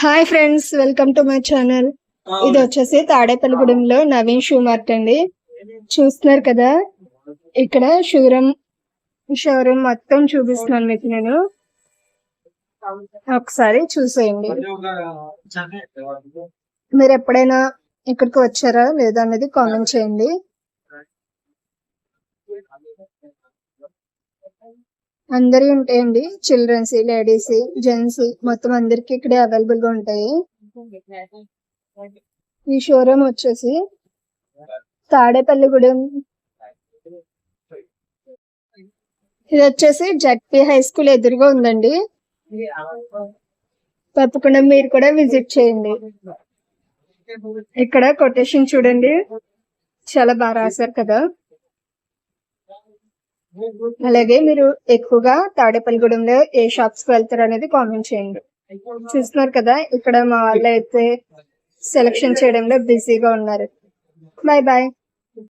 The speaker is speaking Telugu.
Hi friends welcome to my channel. ఇది వచ్చేసి తాడేపల్లిగూడెంలో నవీన్ షూ మార్ట్ అండి. చూస్తున్నారు కదా ఇక్కడ షోరూమ్ షోరూమ్ మొత్తం చూపిస్తున్నాను మీకు నేను. ఒకసారి చూసేయండి. మీరు ఎప్పుడైనా ఇక్కడికి వచ్చారా లేదా అనేది కామెంట్ చేయండి. అందరి ఉంటాయండి చిల్డ్రన్స్ లేడీస్ జెంట్స్ మొత్తం అందరికి ఇక్కడ అవైలబుల్గా ఉంటాయి. ఈ షోరూమ్ వచ్చేసి తాడేపల్లిగూడెం ఇది వచ్చేసి జడ్పీ హై స్కూల్ ఎదురుగా ఉందండి. తప్పకుండా మీరు కూడా విజిట్ చేయండి. ఇక్కడ కొటేషన్ చూడండి. చాలా బాగా రాశారు కదా. అలాగే మీరు ఎక్కువగా తాడేపల్లిగూడెంలో ఏ షాప్స్కి వెళ్తారు అనేది కామెంట్ చేయండి. చూస్తున్నారు కదా ఇక్కడ మా వాళ్ళు అయితే సెలక్షన్ చేయడంలో బిజీగా ఉన్నారు. Bye bye